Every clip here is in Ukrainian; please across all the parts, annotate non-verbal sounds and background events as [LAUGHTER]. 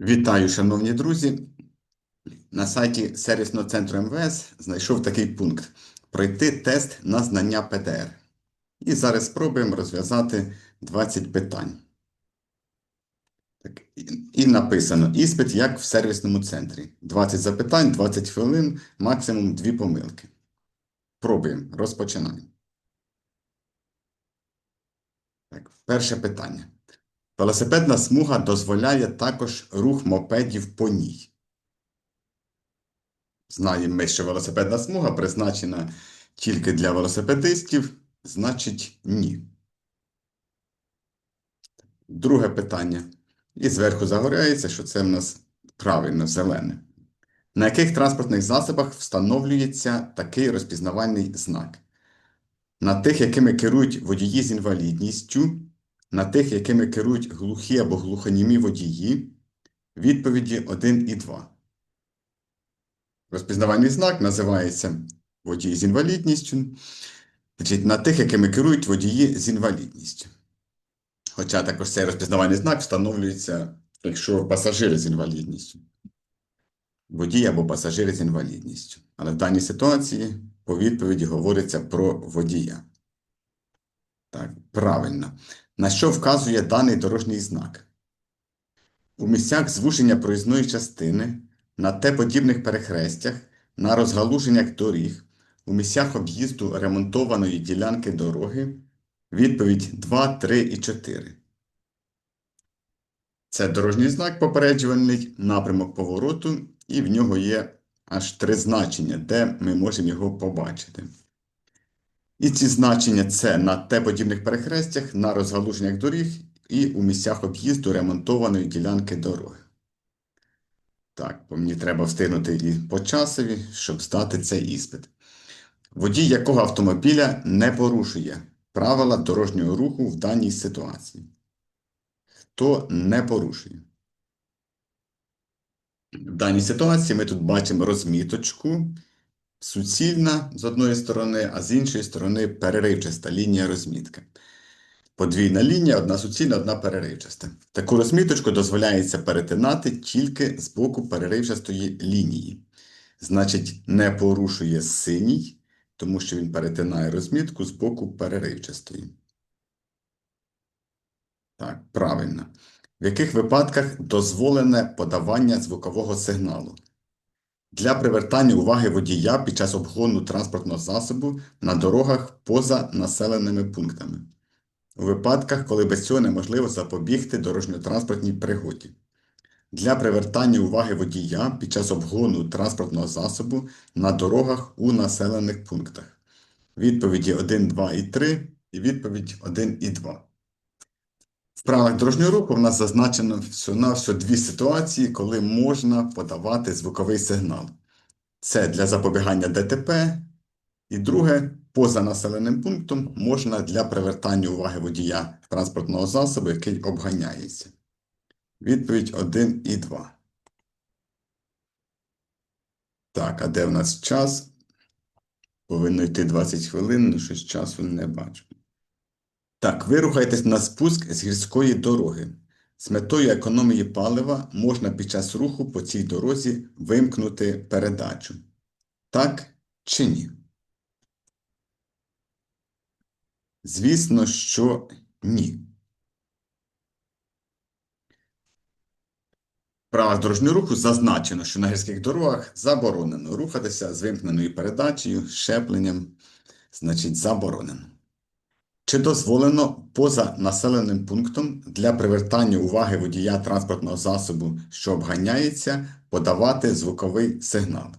Вітаю, шановні друзі. На сайті сервісного центру МВС знайшов такий пункт: пройти тест на знання ПТР. І зараз спробуємо розв'язати 20 питань. І написано: іспит як в сервісному центрі. 20 запитань, 20 хвилин, максимум 2 помилки. Пробуємо, розпочинаємо. Так, перше питання. Велосипедна смуга дозволяє також рух мопедів по ній. Знаємо ми, що велосипедна смуга призначена тільки для велосипедистів, значить ні. Друге питання. І зверху загоряється, що це в нас правильно зелене. На яких транспортних засобах встановлюється такий розпізнавальний знак? На тих, якими керують водії з інвалідністю, на тих, якими керують глухі або глухонімі водії, відповіді 1 і 2. Розпізнавальний знак називається водії з інвалідністю, значить, на тих, якими керують водії з інвалідністю. Хоча також цей розпізнавальний знак встановлюється, якщо пасажири з інвалідністю. Водій або пасажири з інвалідністю. Але в даній ситуації по відповіді говориться про водія. Так, правильно. На що вказує даний дорожній знак? У місцях звуження проїзної частини, на Т-подібних перехрестях, на розгалуженнях доріг, у місцях об'їзду ремонтованої ділянки дороги, відповідь 2, 3 і 4. Це дорожній знак попереджувальний, напрямок повороту, і в нього є аж три значення, де ми можемо його побачити. І ці значення це на Т-подібних перехрестях, на розгалуженнях доріг і у місцях об'їзду ремонтованої ділянки дороги. Так, бо мені треба встигнути і по часові, щоб здати цей іспит. Водій якого автомобіля не порушує правила дорожнього руху в даній ситуації. Хто не порушує? В даній ситуації ми тут бачимо розміточку суцільна з одної сторони, а з іншої сторони переривчаста лінія розмітки. Подвійна лінія, одна суцільна, одна переривчаста. Таку розміточку дозволяється перетинати тільки з боку переривчастої лінії. Значить, не порушує синій, тому що він перетинає розмітку з боку переривчастої. Так, правильно. В яких випадках дозволене подавання звукового сигналу? Для привертання уваги водія під час обгону транспортного засобу на дорогах поза населеними пунктами. У випадках, коли без цього неможливо запобігти дорожньо-транспортній пригоді. Для привертання уваги водія під час обгону транспортного засобу на дорогах у населених пунктах. Відповіді 1, 2 і 3 і відповідь 1 і 2. Правилах дорожнього руху в нас зазначено всього-навсього дві ситуації, коли можна подавати звуковий сигнал. Це для запобігання ДТП, і друге, поза населеним пунктом можна для привертання уваги водія транспортного засобу, який обганяється. Відповідь 1 і 2. Так, а де в нас час? Повинно йти 20 хвилин, ну щось часу не бачу. Так, ви рухаєтесь на спуск з гірської дороги. З метою економії палива можна під час руху по цій дорозі вимкнути передачу. Так чи ні? Звісно, що ні. Правилах дорожнього руху зазначено, що на гірських дорогах заборонено рухатися з вимкненою передачею, щепленням, значить, заборонено. Чи дозволено поза населеним пунктом для привертання уваги водія транспортного засобу, що обганяється, подавати звуковий сигнал?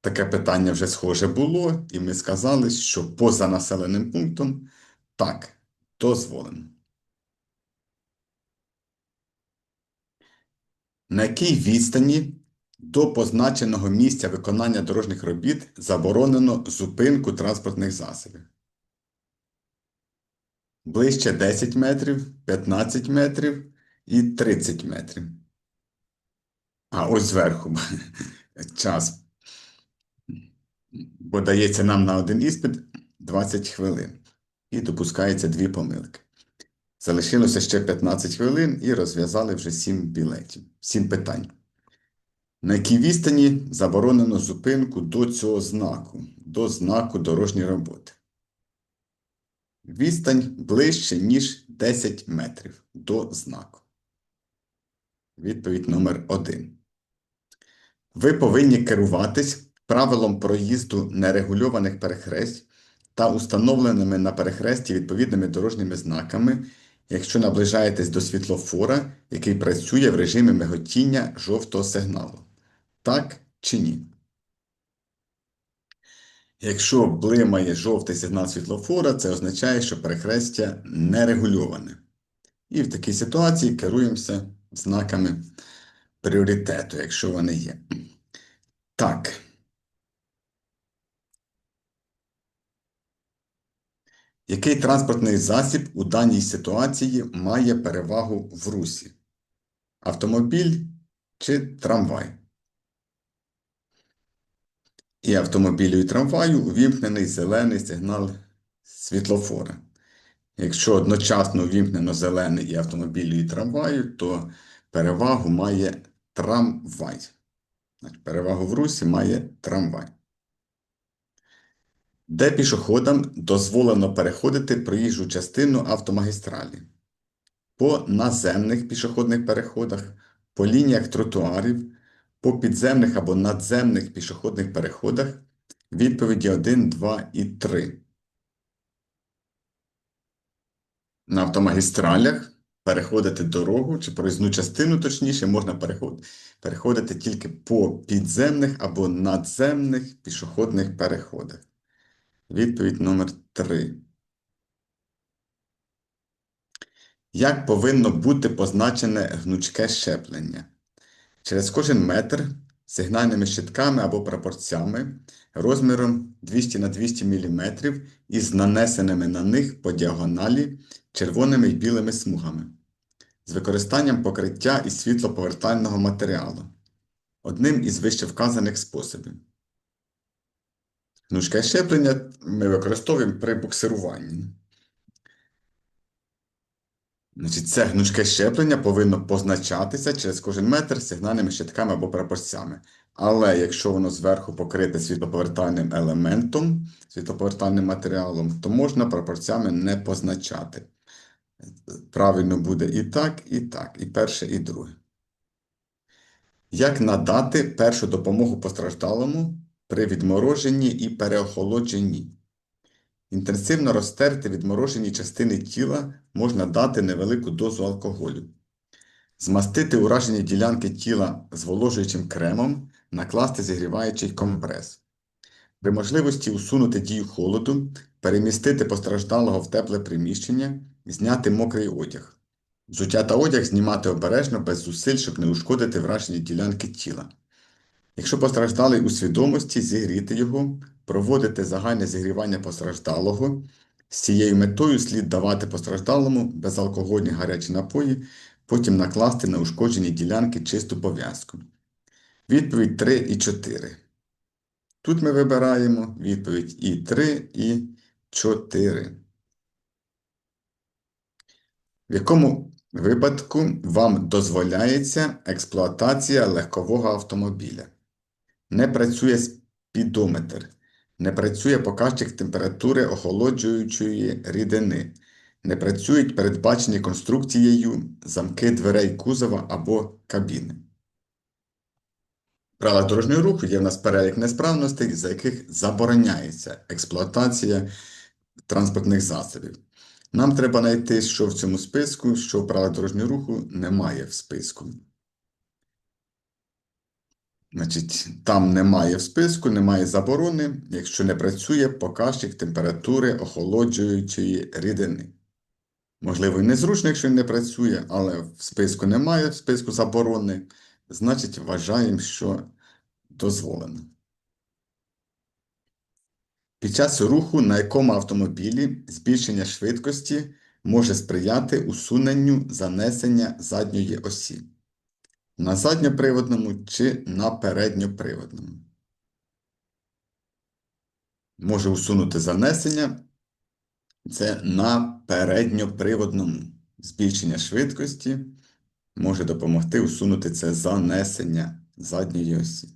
Таке питання вже схоже було, і ми сказали, що поза населеним пунктом так, дозволено. На якій відстані до позначеного місця виконання дорожніх робіт заборонено зупинку транспортних засобів? Ближче 10 метрів, 15 метрів і 30 метрів. А ось зверху [LAUGHS] час. Бо дається нам на один іспит 20 хвилин. І допускається дві помилки. Залишилося ще 15 хвилин і розв'язали вже 7 білетів, 7 питань. На якій відстані заборонено зупинку до цього знаку, до знаку дорожньої роботи? Відстань ближче, ніж 10 метрів до знаку. Відповідь номер 1. Ви повинні керуватись правилом проїзду нерегульованих перехресть та установленими на перехресті відповідними дорожніми знаками, якщо наближаєтесь до світлофора, який працює в режимі миготіння жовтого сигналу. Так чи ні? Якщо блимає жовтий сигнал світлофора, це означає, що перехрестя нерегульоване. І в такій ситуації керуємося знаками пріоритету, якщо вони є. Так. Який транспортний засіб у даній ситуації має перевагу в русі? Автомобіль чи трамвай? І автомобілю і трамваю увімкнений зелений сигнал світлофора. Якщо одночасно увімкнено зелений і автомобілю і трамваю, то перевагу має трамвай. Значить, Перевагу в русі має трамвай. Де пішоходам дозволено переходити проїжджу частину автомагістралі? По наземних пішохідних переходах, по лініях тротуарів, по підземних або надземних пішохідних переходах відповіді 1, 2 і 3. На автомагістралях переходити дорогу чи проїзну частину, точніше, можна переходити, тільки по підземних або надземних пішохідних переходах. Відповідь номер 3. Як повинно бути позначене гнучке щеплення? Через кожен метр сигнальними щитками або прапорцями розміром 200 на 200 мм із нанесеними на них по діагоналі червоними і білими смугами з використанням покриття і світлоповертального матеріалу одним із вище вказаних способів. Гнучке щеплення ми використовуємо при буксируванні. Значить, Це гнучке щеплення повинно позначатися через кожен метр сигнальними щитками або прапорцями. Але якщо воно зверху покрите світлоповертальним елементом, світлоповертальним матеріалом, то можна прапорцями не позначати. Правильно буде і так, і так, і перше, і друге. Як надати першу допомогу постраждалому при відмороженні і переохолодженні? Інтенсивно розтерти відморожені частини тіла можна дати невелику дозу алкоголю. Змастити уражені ділянки тіла зволожуючим кремом, накласти зігріваючий компрес. При можливості усунути дію холоду, перемістити постраждалого в тепле приміщення, зняти мокрий одяг. Взуття та одяг знімати обережно без зусиль, щоб не ушкодити вражені ділянки тіла. Якщо постраждалий у свідомості, зігріти його, проводити загальне зігрівання постраждалого. З цією метою слід давати постраждалому безалкогольні гарячі напої, потім накласти на ушкоджені ділянки чисту пов'язку. Відповідь 3 і 4. Тут ми вибираємо відповідь і 3, і 4. В якому випадку вам дозволяється експлуатація легкового автомобіля? Не працює спідометр, не працює показчик температури охолоджуючої рідини, не працюють передбачені конструкцією замки дверей кузова або кабіни. Правила дорожнього руху є в нас перелік несправностей, за яких забороняється експлуатація транспортних засобів. Нам треба знайти, що в цьому списку, що в правилах дорожнього руху немає в списку. Значить, Там немає в списку, немає заборони, якщо не працює показчик температури охолоджуючої рідини. Можливо, і незручно, якщо він не працює, але в списку немає, в списку заборони, значить, вважаємо, що дозволено. Під час руху на якому автомобілі збільшення швидкості може сприяти усуненню занесення задньої осі на задньоприводному чи на передньоприводному. Може усунути занесення це на передньоприводному. збільшення швидкості може допомогти усунути це занесення задньої осі.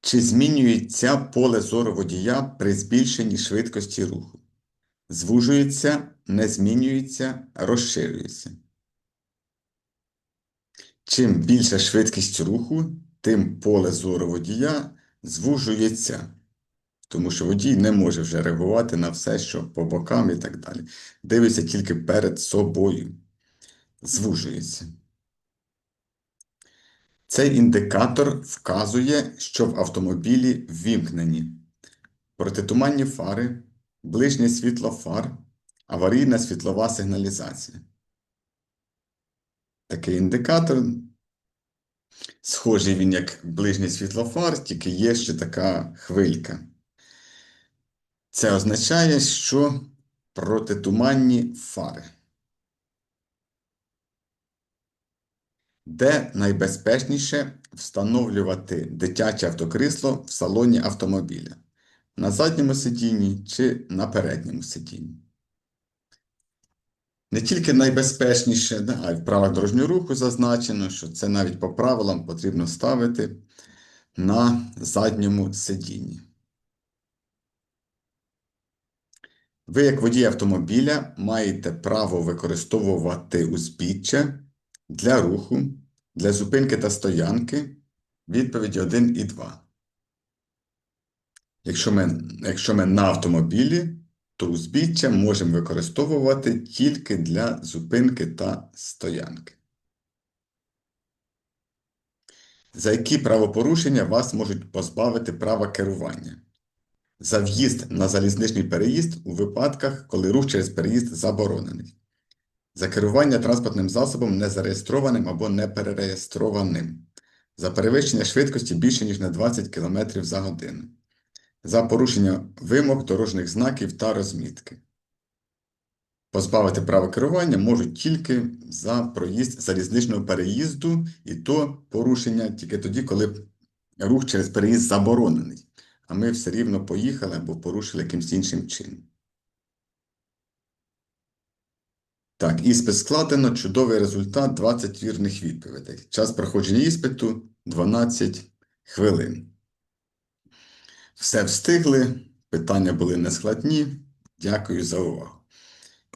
Чи змінюється поле зору водія при збільшенні швидкості руху? Звужується, не змінюється, розширюється. Чим більша швидкість руху, тим поле зору водія звужується. Тому що водій не може вже реагувати на все, що по бокам і так далі. Дивиться тільки перед собою. Звужується. Цей індикатор вказує, що в автомобілі ввімкнені протитуманні фари, ближнє світло фар, аварійна світлова сигналізація. Такий індикатор. Схожий він як ближнє світло фар, тільки є ще така хвилька. Це означає, що протитуманні фари. Де найбезпечніше встановлювати дитяче автокрісло в салоні автомобіля? На задньому сидінні чи на передньому сидінні? Не тільки найбезпечніше, да, а й в правилах дорожнього руху зазначено, що це навіть по правилам потрібно ставити на задньому сидінні. Ви, як водій автомобіля, маєте право використовувати узбіччя для руху, для зупинки та стоянки. Відповіді 1 і 2. Якщо ми, якщо ми на автомобілі, то узбіччя можемо використовувати тільки для зупинки та стоянки. За які правопорушення вас можуть позбавити права керування? За в'їзд на залізничний переїзд у випадках, коли рух через переїзд заборонений. За керування транспортним засобом незареєстрованим або неперереєстрованим. За перевищення швидкості більше, ніж на 20 км за годину. За порушення вимог дорожніх знаків та розмітки. Позбавити права керування можуть тільки за проїзд залізничного переїзду, і то порушення тільки тоді, коли рух через переїзд заборонений. А ми все рівно поїхали або порушили якимось іншим чином. Так, іспит складено, чудовий результат, 20 вірних відповідей. Час проходження іспиту 12 хвилин. Все встигли, питання були нескладні. Дякую за увагу.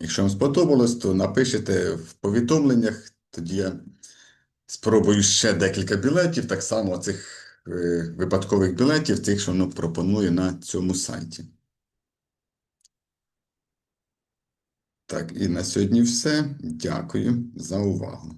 Якщо вам сподобалось, то напишіть в повідомленнях, тоді я спробую ще декілька білетів, так само цих е, випадкових білетів, тих, що воно пропонує на цьому сайті. Так, і на сьогодні все. Дякую за увагу.